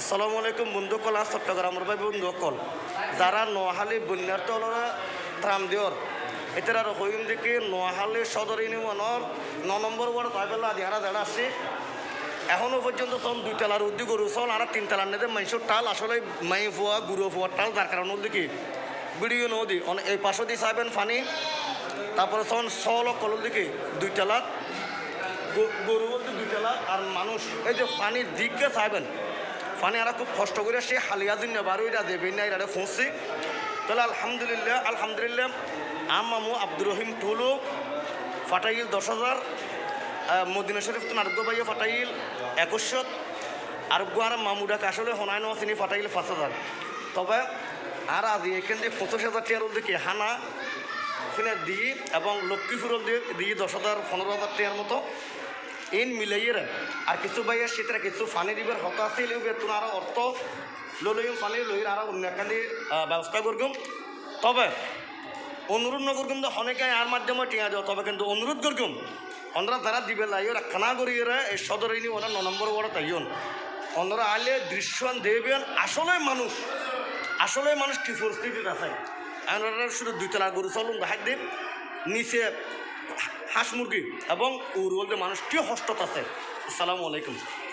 আসসালামু আলাইকুম, বন্ধু কলা চট্টগ্রামের ভাই, বন্ধু কল। যারা নোয়াখালী বন্যার তলরা ত্রাম দিওর এটার আর হইম দেখি নোয়াখালী সদর ইউনিয়নের ন নম্বর ওয়ার্ড তাইবেলা দিহারা যারা আছে। এখনও পর্যন্ত তখন দুই তালার উদ্যোগ গরু চল আর তিন তালার নেদে মাইসুর টাল আসলে মাই ফুয়া গুরু ফুয়ার টাল যার কারণে দেখি বিডিও নদী। এই পাশে দিয়ে চাইবেন পানি তারপরে তখন চল কলর দেখি দুই তালার গরু বলতে দুই তালা আর মানুষ। এই যে পানির দিককে চাইবেন। পানি আর খুব কষ্ট করে সে হালিয়া দিন বারো এটা দেবেন না এটা ফুঁসছি তাহলে আলহামদুলিল্লাহ আলহামদুলিল্লাহ, আম মামু আব্দুর রহিম টুলু ফাটাইল দশ হাজার মদিনা শরীফ তো নারগ্য ভাইয়া ফাটাইল একুশশো আর আর মামুডাকে আসলে হনায় নেওয়া তিনি ফাটাইল পাঁচ হাজার। তবে আর আজ এখান থেকে পঁচিশ হাজার টিয়ার দিকে হানা এখানে দিই এবং লক্ষ্মীপুর দিয়ে দিই দশ হাজার, পনেরো হাজার টিয়ার মতো। ইন মিলাইয়ের। আর কিছু ভাইয়া সেটা কিছু ফানি দিবার হতা আছে লিবে তুমি আরও অর্থ লইম ফানি লইর আরও অন্য একখানি ব্যবস্থা করগুম। তবে অনুরোধ নগরগুম তো অনেকে আর মাধ্যমে টিয়া দেওয়া তবে কিন্তু অনুরোধ করগুম, অন্ধ্রা যারা দিবে লাইয়ের খানা করিয়ে এই সদর ইনি ওরা ন নম্বর ওরা তাইন অন্ধ্রা আলে দৃশ্য দেবেন, আসলে মানুষ আসলে মানুষ কি পরিস্থিতিতে আছে? আমরা শুধু দুই তলা গরু চলুন দেখাই দিন, নিচে হাঁস মুরগি এবং উর্বর মানুষটিও হস্তত হস্ত আছে। আসসালামু আলাইকুম।